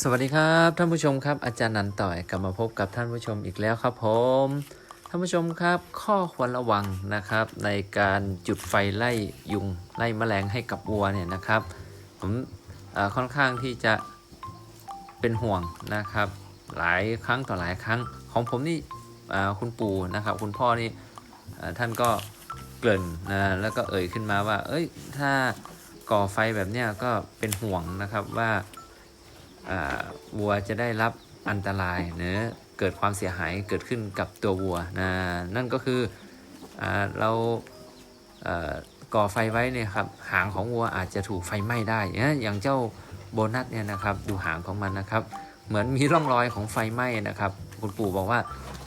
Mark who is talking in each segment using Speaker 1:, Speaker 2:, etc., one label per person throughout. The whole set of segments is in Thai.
Speaker 1: สวัสดีครับท่านผู้ชมครับ อาจารย์นันต่อยกลับมาพบกับท่านผู้ชมอีกแล้วครับผมท่านผู้ชมครับ ข้อควรระวังนะครับ ในการจุดไฟไล่ยุงไล่แมลงให้กับวัวเนี่ยนะครับ ผมค่อนข้างที่จะเป็นห่วงนะครับ หลายครั้งต่อหลายครั้งของผมนี่คุณปู่นะครับ คุณพ่อนี่ท่านก็เกริ่นนะแล้วก็เอ่ยขึ้นมาว่า เอ้ยถ้าก่อไฟแบบเนี้ยก็เป็นห่วงนะครับว่า วัวจะได้รับอันตรายเนะเกิดความเสียหายเกิดขึ้นกับตัววัวนะนั่นก็คืออเราเก่อไฟไว้เนี่ยครับหางของวัวอาจจะถูกไฟไหม้ได้นะอย่างเจ้าโบนัสเนี่ยนะครับดูหางของมันนะครับ เหมือนมีร่องรอยของไฟไหม้นะครับคุณปู่บอกว่า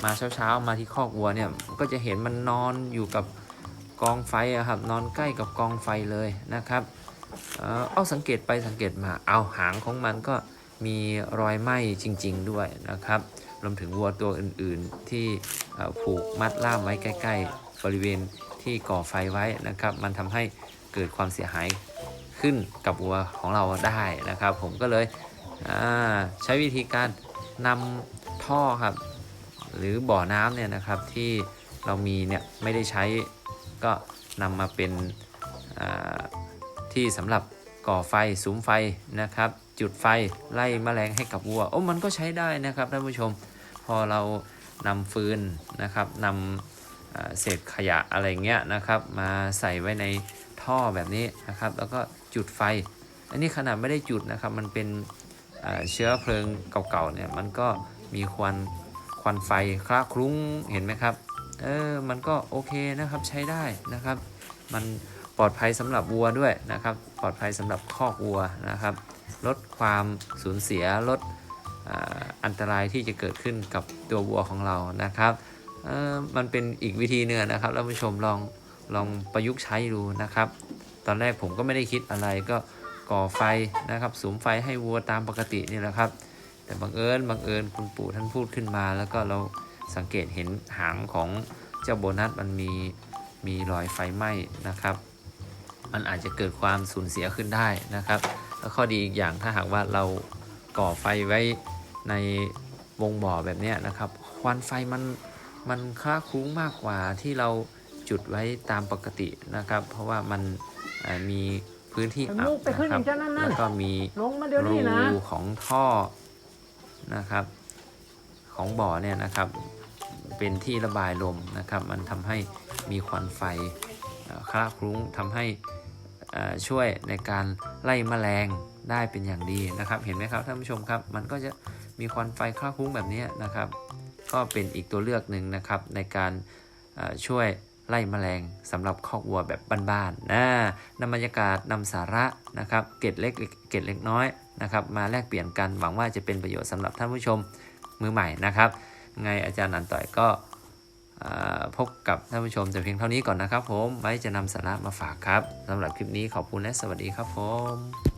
Speaker 1: มาเช้าๆมาที่คอกวัวเนี่ยก็จะเห็นมันนอนอยู่กับกองไฟครับนอนใกล้กับกองไฟเลยนะครับอ่อเอาสังเกตไปสังเกตมาเอาหางของมันก็ มีรอยไหม้จริง ๆ ด้วยนะครับ รวมถึงวัวตัวอื่นๆที่ผูกมัดล่ามไว้ใกล้ ๆ บริเวณที่ก่อไฟไว้นะครับ มันทำให้เกิดความเสียหายขึ้นกับวัวของเราได้นะครับ ผมก็เลยใช้วิธีการนำท่อครับ หรือบ่อน้ำเนี่ยนะครับที่เรามีเนี่ยไม่ได้ใช้ก็นำมาเป็นที่สำหรับ ก่อไฟสุมไฟนะครับ จุดไฟไล่แมลงให้กับวัวโอ้มันก็ใช้ได้นะครับท่านผู้ชม พอเรานำฟืนนะครับนำเศษขยะอะไรเงี้ยนะครับ มาใส่ไว้ในท่อแบบนี้นะครับ แล้วก็จุดไฟ อันนี้ขนาดไม่ได้จุดนะครับ มันเป็นเอ่อเชื้อเพลิงเก่าๆเนี่ยมันก็มีควันควันไฟคละคลุ้งเห็นไหมครับเออมันก็โอเคนะครับใช้ได้นะครับ มัน ปลอดภัยสำหรับวัวด้วยนะครับ ปลอดภัยสำหรับคอกวัวนะครับ ลดความสูญเสียลดอันตรายที่จะเกิดขึ้นกับตัววัวของเรานะครับมันเป็นอีกวิธีหนึ่งนะครับท่านผู้ชมลองลองประยุกต์ใช้ดูนะครับ ตอนแรกผมก็ไม่ได้คิดอะไรก็ก่อไฟนะครับสุมไฟให้วัวตามปกตินี่แหละครับ แต่บังเอิญบังเอิญคุณปู่ท่านพูดขึ้นมา แล้วก็เราสังเกตเห็นหางของเจ้าโบนัสมันมีมีรอยไฟไหม้นะครับ มันอาจจะเกิดความสูญเสียขึ้นได้นะครับ แล้วข้อดีอีกอย่างถ้าหากว่าเราก่อไฟไว้ในวงบ่อแบบนี้นะครับ ควันไฟมันมันค่าคุ้งมากกว่าที่เราจุดไว้ตามปกตินะครับ เพราะว่ามันมีพื้นที่อับ
Speaker 2: นะ
Speaker 1: ครับแล้วก็มีรูของท่อนะครับ ของบ่อเนี่ยนะครับ เป็นที่ระบายลมนะครับ มันทำให้มีควันไฟ คละคลุ้งทำให้ช่วยในการไล่แมลงได้เป็นอย่างดีนะครับ เห็นไหมครับท่านผู้ชมครับ มันก็จะมีควันไฟคละคลุ้งแบบนี้นะครับ ก็เป็นอีกตัวเลือกหนึ่งนะครับในการช่วยไล่แมลงสำหรับคอกวัวแบบบ้านๆนะนำบรรยากาศนำสาระนะครับ เกร็ดเล็กเกร็ดเล็กน้อยนะครับ มาแลกเปลี่ยนกันหวังว่าจะเป็นประโยชน์สำหรับท่านผู้ชมมือใหม่นะครับ ไงอาจารย์นันต่อยก็ พบกับท่านผู้ชมแต่เพียงเท่านี้ก่อนนะครับผม ไว้จะนำสาระมาฝากครับสำหรับคลิปนี้ขอบคุณและสวัสดีครับผม